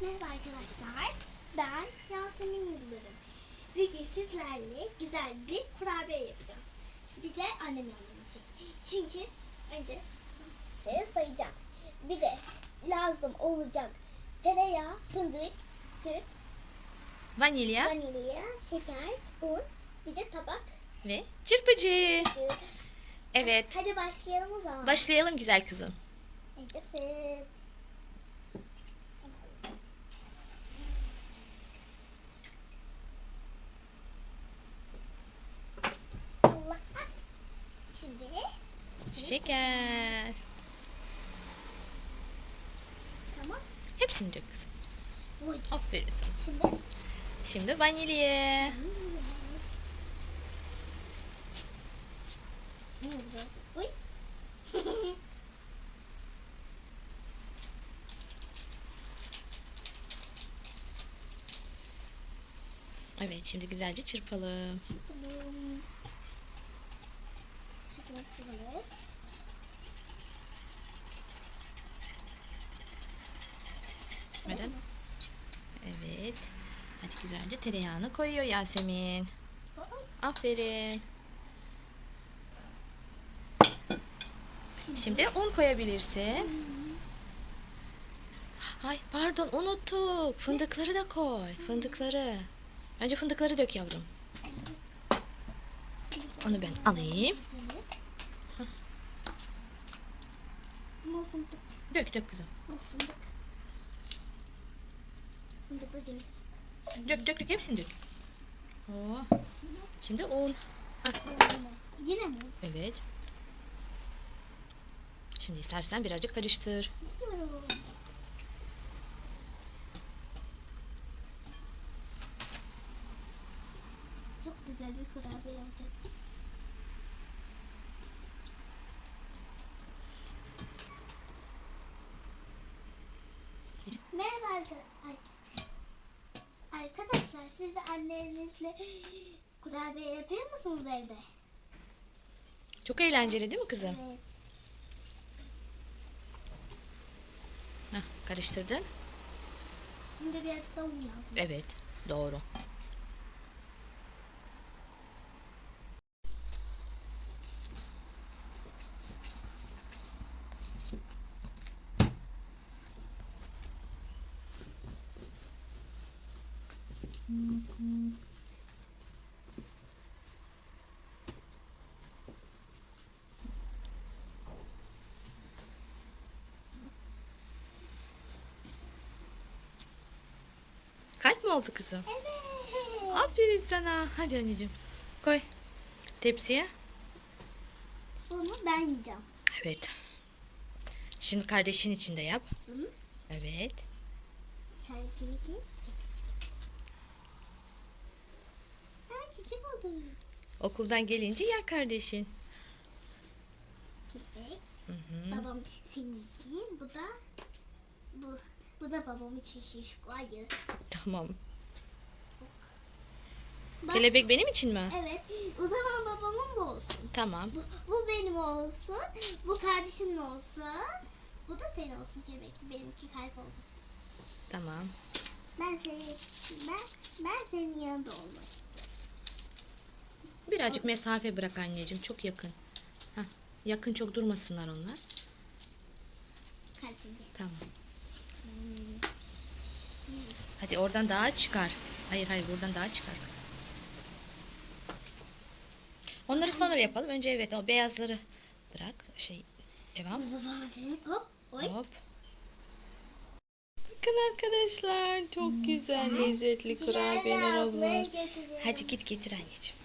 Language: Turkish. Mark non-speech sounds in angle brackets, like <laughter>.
Merhaba arkadaşlar. Ben Yasemin Yıldırım. Bugün sizlerle güzel bir kurabiye yapacağız. Bir de annem edecek. Çünkü önce sayacağım. Bir de lazım olacak tereyağı, fındık, süt, Vanilya vanilya, şeker, un, bir de tabak. ve çırpıcı. Evet. Hadi başlayalım o zaman. Başlayalım güzel kızım. Önce süt. Allah. Şimdi Şeker. tamam. Hepsini dök kızım. Oy. Aferin sana. Şimdi Şimdi vanilya. <laughs> Evet şimdi güzelce çırpalım. Çıkalım. Çıkalım çıkalım. Neden? Evet. Hadi güzelce tereyağını koyuyor Yasemin. Aferin. Şimdi, un koyabilirsin. Ay pardon unuttuk. Fındıkları da koy. Fındıkları. Önce fındıkları dök yavrum. Onu ben alayım. Dök dök kızım. Fındık. Şimdi, Dök dök dök hepsini dök. Oo. şimdi un. yine. Mi? Evet. Şimdi istersen birazcık karıştır. İstiyorum. Çok güzel bir kurabiye olacak. Merhaba arka- ay. Arkadaşlar. Siz de annenizle kurabiye yapıyor musunuz evde? Çok eğlenceli değil mi kızım? Evet. Heh, karıştırdın. Şimdi birazcık da un lazım. Evet. Doğru. Kalp mi oldu kızım? Evet. Aferin sana. Hadi anneciğim. Koy. Tepsiye. Bunu ben yiyeceğim. Evet. Şimdi kardeşin için de yap. Bunu Evet. kardeşim için çiçek. Çiçek oldu. Okuldan gelince yer kardeşin. Hı hı. Babam senin için. Bu da bu bu da babam için şişko ayı. Tamam. Bak, Kelebek benim için mi? Evet. O zaman babamın bu olsun. Tamam. Bu, bu benim olsun. Bu kardeşimin olsun. Bu da senin olsun kelebek. Benimki kalp oldu. Tamam. Ben seni ben ben senin yanında istiyorum. Birazcık mesafe bırak anneciğim. Çok yakın. Heh, yakın çok durmasınlar onlar. Tamam. Hadi oradan daha çıkar. Hayır hayır buradan daha çıkar kızım. Onları sonra yapalım. Önce evet o beyazları bırak. Şey devam. Hop oy. Hop. Bakın arkadaşlar çok güzel lezzetli kurabiyeler olmuş. Hadi git getir anneciğim.